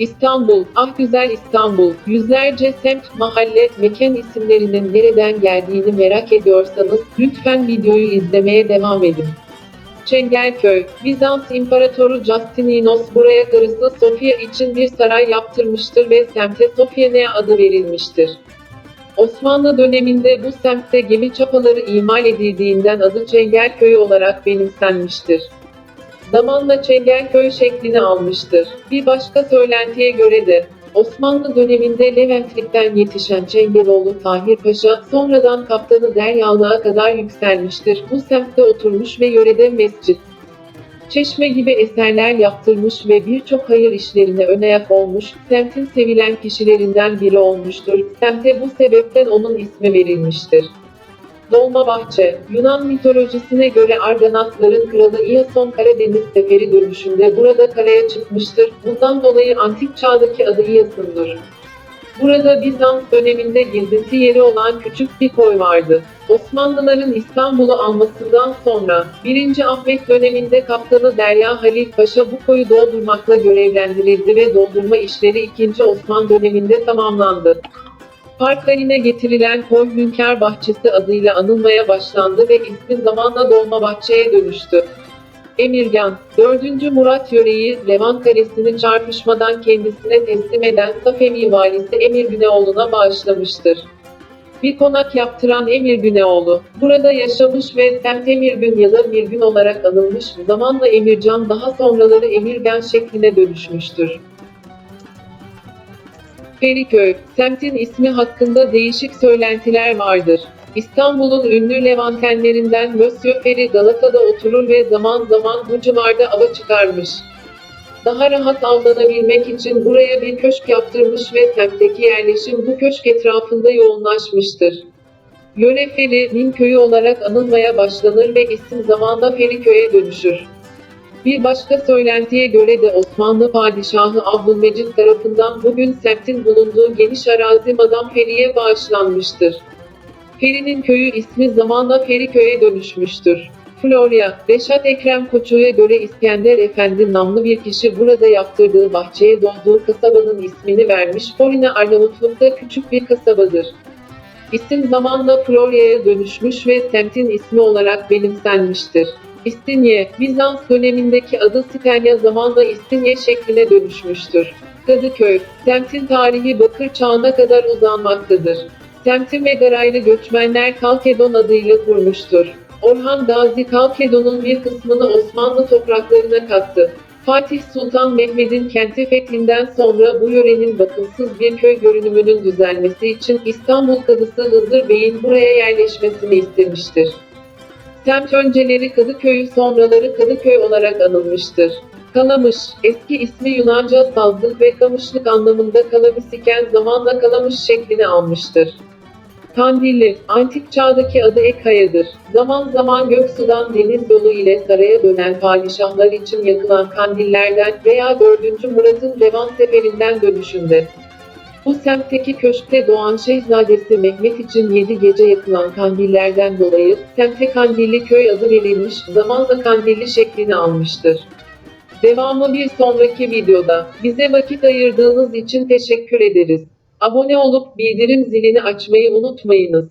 İstanbul, ah güzel İstanbul, yüzlerce semt, mahalle, mekan isimlerinin nereden geldiğini merak ediyorsanız lütfen videoyu izlemeye devam edin. Çengelköy, Bizans İmparatoru Justinianos buraya karısı Sofia için bir saray yaptırmıştır ve semte Sofiane adı verilmiştir. Osmanlı döneminde bu semtte gemi çapaları imal edildiğinden adı Çengelköy olarak benimsenmiştir. Zamanla Çengelköy şeklini almıştır. Bir başka söylentiye göre de Osmanlı döneminde Leventlik'ten yetişen Çengeloğlu Tahir Paşa sonradan kaptanı Deryalığa kadar yükselmiştir. Bu semtte oturmuş ve yörede mescit, çeşme gibi eserler yaptırmış ve birçok hayır işlerine ön ayak olmuş, semtin sevilen kişilerinden biri olmuştur. Semte bu sebepten onun ismi verilmiştir. Dolmabahçe, Yunan mitolojisine göre Argonatların kralı İason Karadeniz seferi dönüşünde burada karaya çıkmıştır. Bundan dolayı antik çağdaki adı İason'dur. Burada Bizans döneminde gezinti yeri olan küçük bir koy vardı. Osmanlıların İstanbul'u almasından sonra 1. Ahmet döneminde kaptanı Derya Halil Paşa bu koyu doldurmakla görevlendirildi ve doldurma işleri 2. Osman döneminde tamamlandı. Park haline getirilen koy Hünkar Bahçesi adıyla anılmaya başlandı ve ismi zamanla Dolmabahçe'ye dönüştü. Emirgan, 4. Murat Yöre'yi Levan Kalesi'ni çarpışmadan kendisine teslim eden Safevi valisi Emir Güneoğlu'na bağışlamıştır. Bir konak yaptıran Emir Güneoğlu, burada yaşamış ve semt Emirgün ya da Mirgün olarak anılmış, zamanla Emircan daha sonraları Emirgen şekline dönüşmüştür. Feriköy, semtin ismi hakkında değişik söylentiler vardır. İstanbul'un ünlü Levantenlerinden Monsieur Feri Galata'da oturur ve zaman zaman bu civarda ava çıkarmış. Daha rahat avlanabilmek için buraya bir köşk yaptırmış ve semtteki yerleşim bu köşk etrafında yoğunlaşmıştır. Yöre Feri'nin köyü olarak anılmaya başlanır ve isim zamanla Feriköy'e dönüşür. Bir başka söylentiye göre de Osmanlı Padişahı Abdülmecit tarafından bugün semtin bulunduğu geniş arazi Madam Feri'ye bağışlanmıştır. Feri'nin köyü ismi zamanla Feriköy'e dönüşmüştür. Florya, Reşat Ekrem Koçu'ya göre İskender Efendi namlı bir kişi burada yaptırdığı bahçeye doğduğu kasabanın ismini vermiş. Florina Arnavutluk'ta küçük bir kasabadır. İsim zamanla Florya'ya dönüşmüş ve semtin ismi olarak benimsenmiştir. İstinye, Bizans dönemindeki adı Sitenya zamanla İstinye şekline dönüşmüştür. Kadıköy, semtin tarihi Bakır çağına kadar uzanmaktadır. Semti Megaraylı göçmenler Kalkedon adıyla kurmuştur. Orhan Gazi Kalkedon'un bir kısmını Osmanlı topraklarına kattı. Fatih Sultan Mehmet'in kenti fethinden sonra bu yörenin bakımsız bir köy görünümünün düzelmesi için İstanbul Kadısı Hızır Bey'in buraya yerleşmesini istemiştir. Semt önceleri Kadıköy'ü sonraları Kadıköy olarak anılmıştır. Kalamış, eski ismi Yunanca sazlık ve kamışlık anlamında kalamis iken zamanla kalamış şeklini almıştır. Kandilli, antik çağdaki adı Ekaya'dır. Zaman zaman Göksu'dan deniz yolu ile saraya dönen padişahlar için yakılan kandillerden veya 4. Murat'ın Devan Seferi'nden dönüşünde. Bu semtteki köşkte doğan Şehzadesi Mehmet için 7 gece yakılan kandillerden dolayı semte Kandilli köy adı verilmiş, zamanla Kandilli şeklini almıştır. Devamı bir sonraki videoda. Bize vakit ayırdığınız için teşekkür ederiz. Abone olup bildirim zilini açmayı unutmayınız.